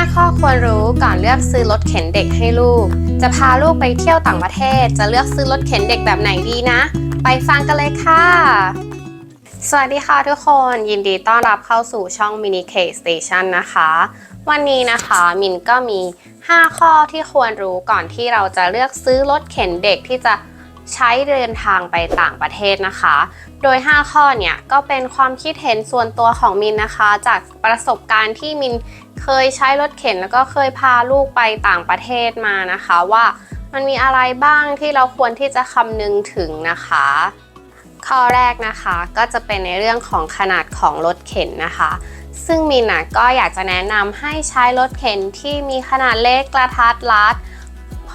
5 ข้อควรรู้ก่อนเลือกซื้อรถเข็นเด็กให้ลูก จะพาลูกไปเที่ยวต่างประเทศ จะเลือกซื้อรถเข็นเด็กแบบไหนดีนะ ไปฟังกันเลยค่ะ สวัสดีค่ะทุกคน ยินดีต้อนรับเข้าสู่ช่อง Mini K Station นะคะ วันนี้นะคะมินก็มี 5 ข้อที่ควรรู้ก่อนที่เราจะเลือกซื้อรถเข็นเด็กที่จะ ใช้เดินทางไปต่างประเทศนะคะ โดย 5 ข้อเนี่ยก็เป็นความคิดเห็นส่วนตัวของมินนะคะ จากประสบการณ์ที่มินเคยใช้รถเข็นแล้วก็เคยพาลูกไปต่างประเทศมานะคะ ว่ามันมีอะไรบ้างที่เราควรที่จะคำนึงถึงนะคะ ข้อแรกนะคะก็จะเป็นในเรื่องของขนาดของรถเข็นนะคะ ซึ่งมินนะก็อยากจะแนะนำให้ใช้รถเข็นที่มีขนาดเล็กกระทัดรัด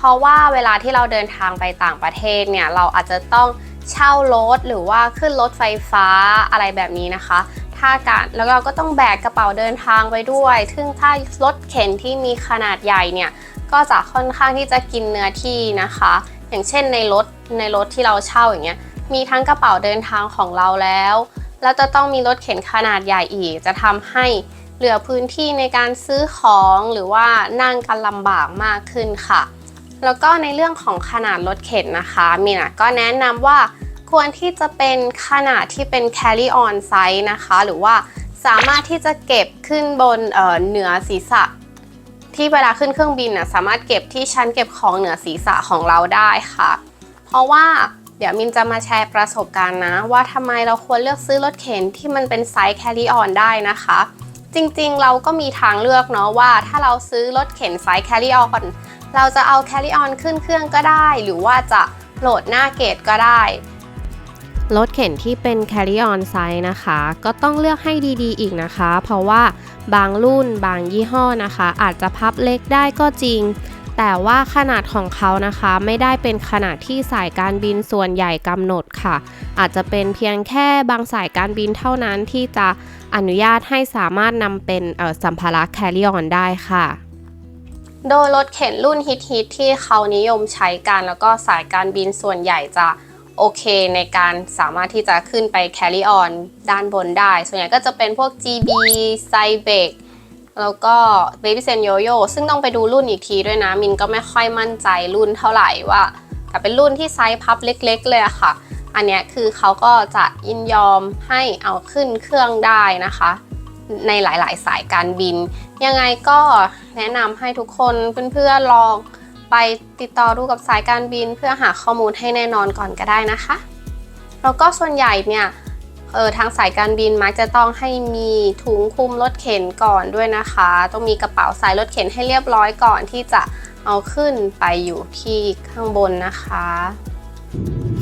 ราะว่าเวลาที่เราเดินทางไปต่างประเทศเนี่ยเราอาจจะต้องเช่ารถหรือว่าขึ้นรถไฟฟ้าอะไรแบบนี้นะคะ ถ้าการแล้วเราก็ต้องแบกกระเป๋าเดินทางไปด้วย ซึ่งถ้ารถเข็นที่มีขนาดใหญ่เนี่ยก็จะค่อนข้างที่จะกินเนื้อที่นะคะ อย่างเช่นในรถในรถที่เราเช่าอย่างเงี้ยมีทั้งกระเป๋าเดินทางของเราแล้วแล้วจะต้องมีรถเข็นขนาดใหญ่อีก จะทำให้เหลือพื้นที่ในการซื้อของหรือว่านั่งกันลำบากมากขึ้นค่ะ แล้วก็ในเรื่องของขนาดรถเข็นนะคะมีนะก็แนะนำว่าควรที่จะเป็นขนาดที่เป็น carry on size นะคะ หรือว่าสามารถที่จะเก็บขึ้นบนเเหนือศีรษะ ที่เวลาขึ้นเครื่องบินน่ะสามารถเก็บที่ชั้นเก็บของเหนือศีรษะของเราได้ค่ะ เพราะว่าเดี๋ยวมินจะมาแชร์ประสบการณ์นะ ว่าทำไมเราควรเลือกซื้อรถเข็นที่มันเป็นไซส์ carry on ได้นะคะ จริงๆเราก็มีทางเลือกเนาะว่า ถ้าเราซื้อรถเข็นไซส์ carry on เราจะเอา carry on ขึ้นเครื่องก็ได้ หรือว่าจะโหลดหน้าเกตก็ได้ รถเข็นที่เป็น carry on size นะคะ ก็ต้องเลือกให้ดีๆ อีกนะคะ เพราะว่าบางรุ่นบางยี่ห้อนะคะ อาจจะพับเล็กได้ก็จริง แต่ว่าขนาดของเขานะคะไม่ได้เป็นขนาดที่สายการบินส่วนใหญ่กำหนดค่ะ อาจจะเป็นเพียงแค่บางสายการบินเท่านั้นที่จะอนุญาตให้สามารถนำเป็นสัมภาระ carry on ได้ค่ะ โดยรถเข็นรุ่นฮิตๆที่เขานิยมใช้กัน แล้วก็สายการบินส่วนใหญ่จะโอเคในการสามารถที่จะขึ้นไป carry on ด้านบนได้ ส่วนใหญ่ก็จะเป็นพวก GB c y b e c แล้วก็ Baby Sen Yoyo ซึ่งต้องไปดูรุ่นอีกทีด้วยนะ มินก็ไม่ค่อยมั่นใจรุ่นเท่าไหร่ว่า แต่เป็นรุ่นที่ไซส์พับเล็ก ๆ เลยอะค่ะ อันเนี้ยคือเขาก็จะยินยอมให้เอาขึ้นเครื่องได้นะคะ ในหลาย ๆ สายการบิน ยังไงก็แนะนำให้ทุกคนเพื่อนๆลองไปติดต่อดูกับสายการบินเพื่อหาข้อมูลให้แน่นอนก่อนก็ได้นะคะ แล้วก็ส่วนใหญ่เนี่ยเออทางสายการบินมักจะต้องให้มีถุงคลุมรถเข็นก่อนด้วยนะคะ ต้องมีกระเป๋าใส่รถเข็นให้เรียบร้อยก่อนที่จะเอาขึ้นไปอยู่ที่ข้างบนนะคะ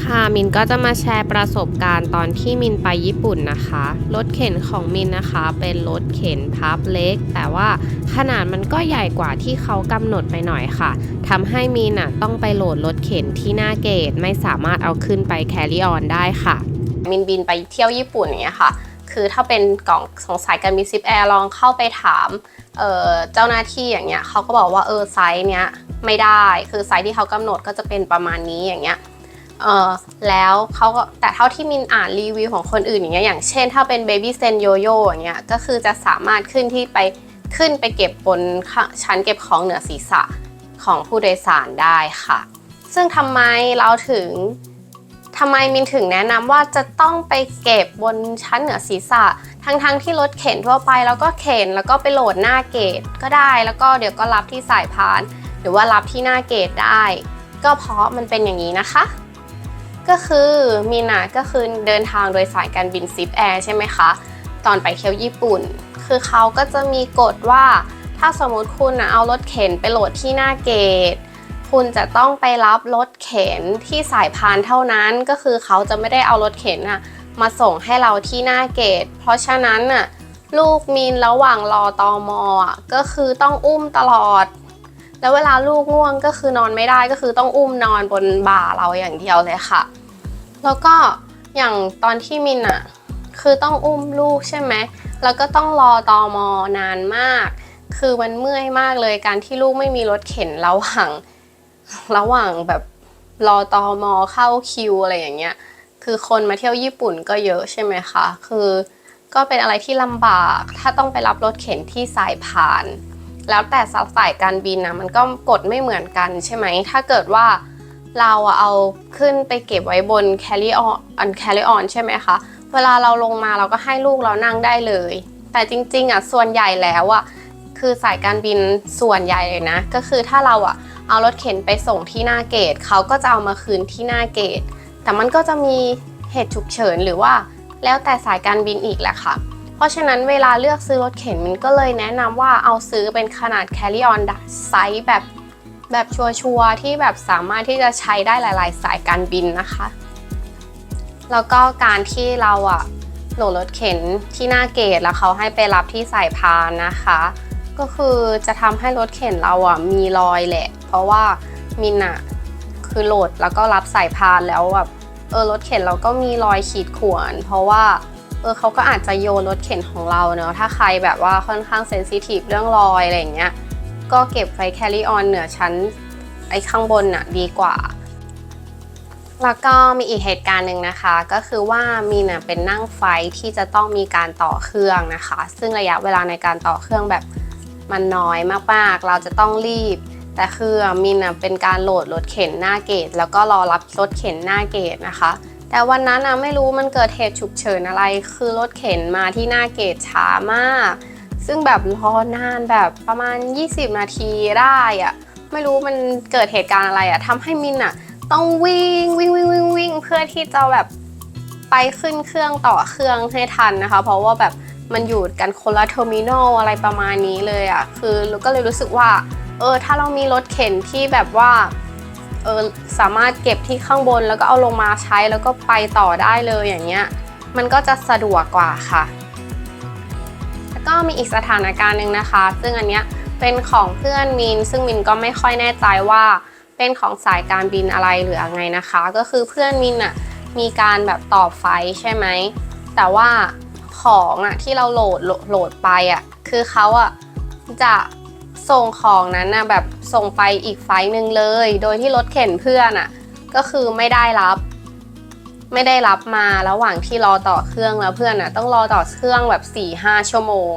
ค่ะมินก็จะมาแชร์ประสบการณ์ตอนที่มินไปญี่ปุ่นนะคะ รถเข็นของมินนะคะ เป็นรถเข็นพับเล็ก แต่ว่าขนาดมันก็ใหญ่กว่าที่เขากำหนดไปหน่อยค่ะทำให้มินอะต้องไปโหลดรถเข็นที่หน้าเกต ไม่สามารถเอาขึ้นไปแคริออนได้ค่ะ มินบินไปเที่ยวญี่ปุ่นอย่างเงี้ยค่ะ คือถ้าเป็นกล่องสงสัยการบินซิปแอร์ลองเข้าไปถามเเจ้าหน้าที่อย่างเงี้ยเขาก็บอกว่าเออไซส์เนี้ยไม่ได้ คือไซส์ที่เขากำหนดก็จะเป็นประมาณนี้อย่างเงี้ย เออแล้วเขาก็แต่เท่าที่มินอ่านรีวิวของคนอื่นอย่างเงี้ยอย่างเช่น ถ้าเป็น Baby Sen Yoyo อย่างเงี้ยก็คือจะสามารถขึ้นที่ไปขึ้นไปเก็บบนชั้นเก็บของเหนือศีรษะของผู้โดยสารได้ค่ะ ซึ่งทำไมเราถึงทำไมมินถึงแนะนำว่าจะต้องไปเก็บบนชั้นเหนือศีรษะ ทั้งๆทที่รถเข็นทั่วไปแล้วก็เข็นแล้วก็ไปโหลดหน้าเกตก็ได้ แล้วก็เดี๋ยวก็รับที่สายพาน หรือว่ารับที่หน้าเกตได้ ก็เพราะมันเป็นอย่างนี้นะคะ ก็คือมีนาก็คือเดินทางโดยสายการบินซิปแอร์ใช่ไหมคะ ตอนไปเที่ยวญี่ปุ่น คือเขาก็จะมีกฎว่า ถ้าสมมติคุณนะเอารถเข็นไปโหลดที่หน้าเกต คุณจะต้องไปรับรถเข็นที่สายพานเท่านั้น ก็คือเขาจะไม่ได้เอารถเข็นนะมาส่งให้เราที่หน้าเกต เพราะฉะนั้นน่ะลูกมีนระหว่างรอตอมอะก็คือต้องอุ้มตลอด แล้วเวลาลูกง่วงก็คือนอนไม่ได้ก็คือต้องอุ้มนอนบนบ่าเราอย่างเดียวเลยค่ะ แล้วก็อย่างตอนที่มินอะคือต้องอุ้มลูกใช่ไหม แล้วก็ต้องรอตอมอนานมาก คือมันเมื่อยมากเลยการที่ลูกไม่มีรถเข็นระหว่างระหว่างแบบรอตอมอเข้าคิวอะไรอย่างเงี้ย คือคนมาเที่ยวญี่ปุ่นก็เยอะใช่ไหมคะ คือก็เป็นอะไรที่ลำบาก ถ้าต้องไปรับรถเข็นที่สายพาน แล้วแต่สายการบินนะมันก็กดไม่เหมือนกันใช่ไหม ถ้าเกิดว่า เราอะเอาขึ้นไปเก็บไว้บน carry on อัน carry on ใช่ไหมคะ เวลาเราลงมาเราก็ให้ลูกเรานั่งได้เลย แต่จริงๆอะส่วนใหญ่แล้วอะคือสายการบินส่วนใหญ่เลยนะ ก็คือถ้าเราอะเอารถเข็นไปส่งที่หน้าเกตเขาก็จะเอามาคืนที่หน้าเกต แต่มันก็จะมีเหตุฉุกเฉินหรือว่า แล้วแต่สายการบินอีกแหละค่ะ เพราะฉะนั้นเวลาเลือกซื้อรถเข็นมินก็เลยแนะนำว่าเอาซื้อเป็นขนาด carry on ไซส์แบบ แบบชัวร์ๆที่แบบสามารถที่จะใช้ได้หลาย ๆ สายการบินนะคะ แล้วก็การที่เราอะโหลดรถเข็นที่หน้าเกตแล้วเขาให้ไปรับที่สายพานนะคะ ก็คือจะทำให้รถเข็นเราอะมีรอยแหละ เพราะว่ามินอะคือโหลดแล้วก็รับสายพานแล้วแบบเออรถเข็นเราก็มีรอยขีดข่วน เพราะว่าเออเขาก็อาจจะโยนรถเข็นของเราเนอะถ้าใครแบบว่าค่อนข้างเซนซิทีฟเรื่องรอยอะไรอย่างเงี้ย ก็เก็บไฟ carry on เหนือชั้นไอ้ข้างบนน่ะดีกว่า แล้วก็มีอีกเหตุการณ์หนึ่งนะคะ ก็คือว่ามีน่ะเป็นนั่งไฟที่จะต้องมีการต่อเครื่องนะคะ ซึ่งระยะเวลาในการต่อเครื่องแบบมันน้อยมากๆ เราจะต้องรีบ แต่คือมินน่ะเป็นการโหลดรถเข็นหน้าเกต แล้วก็รอรับรถเข็นหน้าเกตนะคะ แต่วันนั้นนะไม่รู้มันเกิดเหตุฉุกเฉินอะไร คือรถเข็นมาที่หน้าเกตช้ามาก ซึ่งแบบรอนานแบบประมาณ 20 นาทีได้อะไม่รู้มันเกิดเหตุการณ์อะไรอะทำให้มินอะต้องวิ่งวิ่งวิ่งวิ่งวิ่งเพื่อที่จะแบบไปขึ้นเครื่องต่อเครื่องให้ทันนะคะ เพราะว่าแบบมันอยู่กันคนละเทอร์มินอลอะไรประมาณนี้เลยอะคือก็เลยรู้สึกว่า เออถ้าเรามีรถเข็นที่แบบว่าเออสามารถเก็บที่ข้างบนแล้วก็เอาลงมาใช้แล้วก็ไปต่อได้เลยอย่างเงี้ย มันก็จะสะดวกกว่าค่ะ ก็มีอีกสถานการณ์หนึ่งนะคะ ซึ่งอันเนี้ยเป็นของเพื่อนมิน ซึ่งมินก็ไม่ค่อยแน่ใจว่าเป็นของสายการบินอะไรหรือยังไงนะคะ ก็คือเพื่อนมินอะมีการแบบต่อไฟใช่ไหม แต่ว่าของอะที่เราโหลดโหลดไปอะคือเขาอะจะส่งของนั้นนะแบบส่งไปอีกไฟหนึ่งเลย โดยที่รถเข็นเพื่อนอะก็คือไม่ได้รับ ไม่ได้รับมาระหว่างที่รอต่อเครื่องแล้วเพื่อนอะต้องรอต่อเครื่องแบบ4ี่ห้าชั่วโมง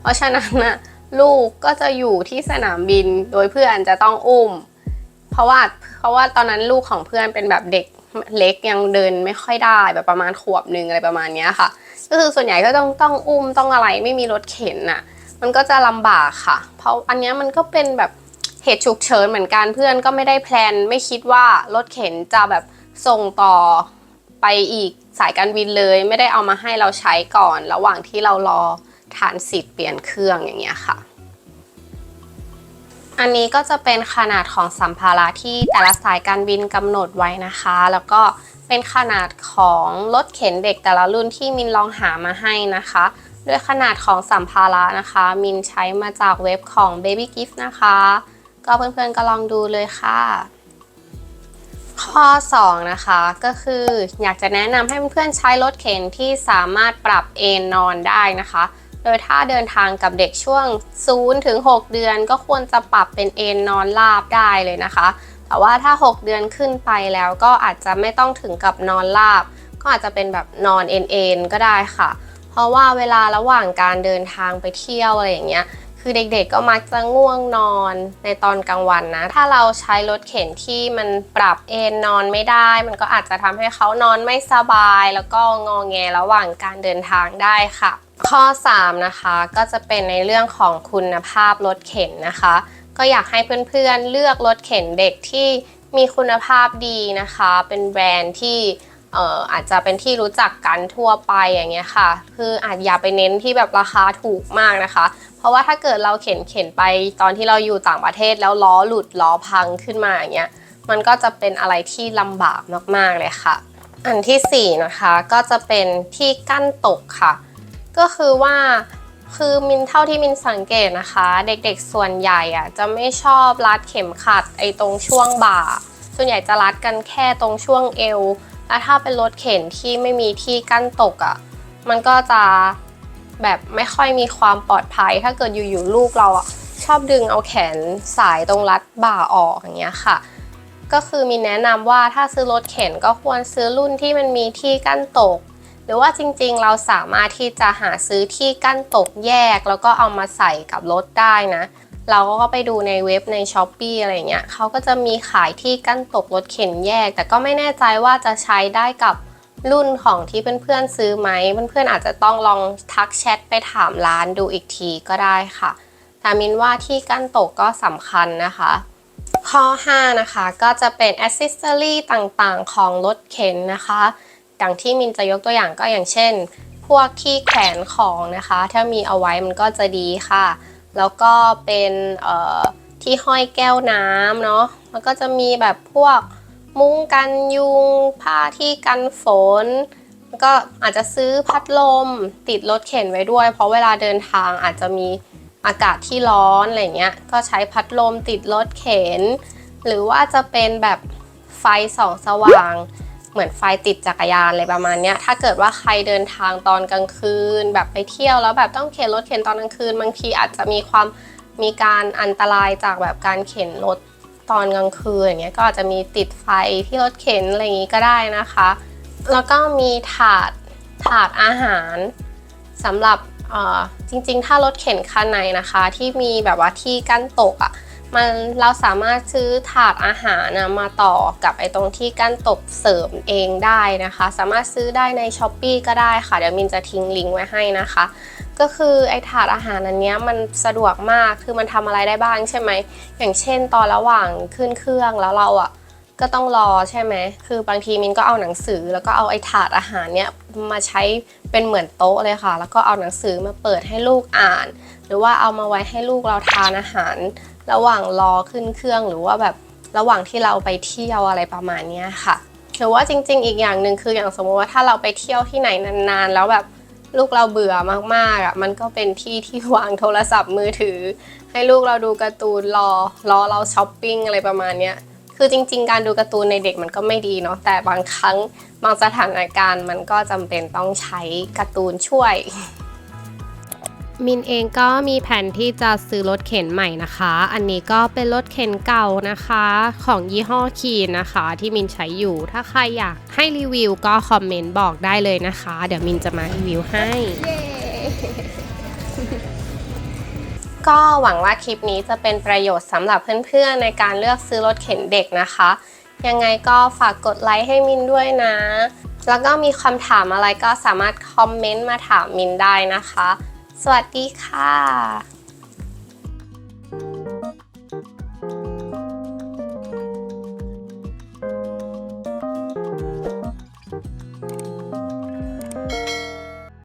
เพราะฉะนั้นน่ะลูกก็จะอยู่ที่สนามบินโดยเพื่อนจะต้องอุ้ม เพราะว่าเพราะว่าตอนนั้นลูกของเพื่อนเป็นแบบเด็กเล็กยังเดินไม่ค่อยได้แบบประมาณขวบหนึ่งอะไรประมาณนี้ค่ะ ก็คือส่วนใหญ่ก็ต้องต้องอุ้มต้องอะไรไม่มีรถเข็นน่ะมันก็จะลำบากค่ะ เพราะอันนี้มันก็เป็นแบบเหตุฉุกเฉินเหมือนกันเพื่อนก็ไม่ได้แพลนไม่คิดว่ารถเข็นจะแบบส่งต่อ ไปอีกสายการบินเลย ไม่ได้เอามาให้เราใช้ก่อน ระหว่างที่เรารอฐานสิทธิ์เปลี่ยนเครื่องอย่างเงี้ยค่ะ อันนี้ก็จะเป็นขนาดของสัมภาระที่แต่ละสายการบินกำหนดไว้นะคะ แล้วก็เป็นขนาดของรถเข็นเด็กแต่ละรุ่นที่มินลองหามาให้นะคะด้วยขนาดของสัมภาระนะคะ มินใช้มาจากเว็บของ Baby Gift นะคะ ก็เพื่อนๆก็ลองดูเลยค่ะ ข้อ 2 นะคะก็คืออยากจะแนะนำให้เพื่อนๆใช้รถเข็นที่สามารถปรับเอนนอนได้นะคะ โดยถ้าเดินทางกับเด็กช่วง0ถึง6เดือน ก็ควรจะปรับเป็นเอนนอนราบได้เลยนะคะ แต่ว่าถ้า 6 เดือนขึ้นไปแล้วก็อาจจะไม่ต้องถึงกับนอนราบ ก็อาจจะเป็นแบบนอนเอนเอนก็ได้ค่ะ เพราะว่าเวลาระหว่างการเดินทางไปเที่ยวอะไรอย่างเงี้ย คือเด็กๆก็มักจะง่วงนอนในตอนกลางวันนะ ถ้าเราใช้รถเข็นที่มันปรับเอนนอนไม่ได้ มันก็อาจจะทำให้เขานอนไม่สบาย แล้วก็งอแงระหว่างการเดินทางได้ค่ะ ข้อ 3 นะคะก็จะเป็นในเรื่องของคุณภาพรถเข็นนะคะ ก็อยากให้เพื่อนๆเลือกรถเข็นเด็กที่มีคุณภาพดีนะคะ เป็นแบรนด์ที่ เอ่ออาจจะเป็นที่รู้จักกันทั่วไปอย่างเงี้ยค่ะ คืออาจอย่าไปเน้นที่แบบราคาถูกมากนะคะ เพราะว่าถ้าเกิดเราเข็นเข็นไปตอนที่เราอยู่ต่างประเทศแล้วล้อหลุดล้อพังขึ้นมาอย่างเงี้ยมันก็จะเป็นอะไรที่ลำบากมากๆเลยค่ะ อันที่สี่นะคะก็จะเป็นที่กั้นตกค่ะ ก็คือว่าคือมินเท่าที่มินสังเกตนะคะ เด็กๆส่วนใหญ่อะจะไม่ชอบรัดเข็มขัดไอ้ตรงช่วงบ่า ส่วนใหญ่จะรัดกันแค่ตรงช่วงเอว แล้วถ้าเป็นรถเข็นที่ไม่มีที่กั้นตกอะ่ะ มันก็จะแบบไม่ค่อยมีความปลอดภัย ถ้าเกิดอยู่ๆลูกเราอะ่ะชอบดึงเอาแขนสายตรงรัดบ่าออกอย่างเงี้ยค่ะ ก็คือมีแนะนำว่าถ้าซื้อรถเข็นก็ควรซื้อรุ่นที่มันมีที่กั้นตก หรือว่าจริงๆเราสามารถที่จะหาซื้อที่กั้นตกแยก แล้วก็เอามาใส่กับรถได้นะ เราก็ไปดูในเว็บใน s h อ p e e อะไรเงี้ยเขาก็จะมีขายที่กั้นตกรถเข็นแยก แต่ก็ไม่แน่ใจว่าจะใช้ได้กับรุ่นของที่เพื่อนๆซื้อไหมเพื่อนๆอาจจะต้องลองทักแชทไปถามร้านดูอีกทีก็ได้ค่ะแต่มินว่าที่กั้นตกก็สำคัญนะคะ ข้อ 5 นะคะก็จะเป็นอ c เซสซอรีต่างๆ ของรถเข็นนะคะดังที่มินจะยกตัวอย่างก็อย่างเช่น พวกที่แขวนของนะคะ ถ้ามีเอาไว้มันก็จะดีค่ะ แล้วก็เป็นที่ห้อยแก้วน้ำเนาะแล้วก็จะมีแบบพวกมุ้งกันยุง ผ้าที่กันฝน แล้วก็อาจจะซื้อพัดลมติดรถเข็นไว้ด้วย เพราะเวลาเดินทางอาจจะมีอากาศที่ร้อนอะไรเงี้ย ก็ใช้พัดลมติดรถเข็น หรือว่าจะเป็นแบบไฟส่องสว่าง เหมือนไฟติดจักรยานอะไรประมาณเนี้ยถ้าเกิดว่าใครเดินทางตอนกลางคืน แบบไปเที่ยวแล้วแบบต้องเข็นรถเข็นตอนกลางคืน บางทีอาจจะมีความมีการอันตรายจากแบบการเข็นรถตอนกลางคืนอย่างเงี้ยก็อาจจะมีติดไฟที่รถเข็นอะไรอย่างงี้ก็ได้นะคะ แล้วก็มีถาดถาดอาหารสำหรับอ่อจริงๆ ถ้ารถเข็นคันไหนนะคะ ที่มีแบบว่าที่กั้นตกอะ่ะ มันเราสามารถซื้อถาดอาหารนะมาต่อกับไอ้ตรงที่กั้นตบเสริมเองได้นะคะ สามารถซื้อได้ใน s h อ p e e ก็ได้ค่ะ เดี๋ยวมินจะทิ้งลิงก์ไว้ให้นะคะ ก็คือไอ้ถาดอาหารอันเนี้ยมันสะดวกมากคือมันทำอะไรได้บ้างใช่ไหม อย่างเช่นตอนระหว่างขึ้นเครื่องแล้วเราอะ ก็ต้องรอใช่ไหม คือบางทีมินก็เอาหนังสือ แล้วก็เอาไอ้ถาดอาหารเนี่ยมาใช้เป็นเหมือนโต๊ะเลยค่ะ แล้วก็เอาหนังสือมาเปิดให้ลูกอ่าน หรือว่าเอามาไว้ให้ลูกเราทานอาหาร ระหว่างรอขึ้นเครื่องหรือว่าแบบระหว่างที่เราไปเที่ยวอะไรประมาณนี้ค่ะหรือว่าจริง ๆ อีกอย่างหนึ่งคืออย่างสมมติว่าถ้าเราไปเที่ยวที่ไหนนานๆ แล้วแบบลูกเราเบื่อมากๆอะมันก็เป็นที่ที่วางโทรศัพท์มือถือ ให้ลูกเราดูการ์ตูนรอรอเราช้อปปิ้งอะไรประมาณเนี้ย คือจริง ๆ การดูการ์ตูนในเด็กมันก็ไม่ดีเนาะแต่บางครั้งบางสถานการณ์มันก็จำเป็นต้องใช้การ์ตูนช่วย มินเองก็มีแผนที่จะซื้อรถเข็นใหม่นะคะ อันนี้ก็เป็นรถเข็นเก่านะคะ ของยี่ห้อคีนนะคะ ที่มินใช้อยู่ ถ้าใครอยากให้รีวิวก็คอมเมนต์บอกได้เลยนะคะ เดี๋ยวมินจะมารีวิวให้ ก็หวังว่าคลิปนี้จะเป็นประโยชน์สำหรับเพื่อนๆในการเลือกซื้อรถเข็นเด็กนะคะ ยังไงก็ฝากกดไลค์ให้มินด้วยนะ แล้วก็มีคำถามอะไรก็สามารถคอมเมนต์มาถามมินได้นะคะ สวัสดีค่ะ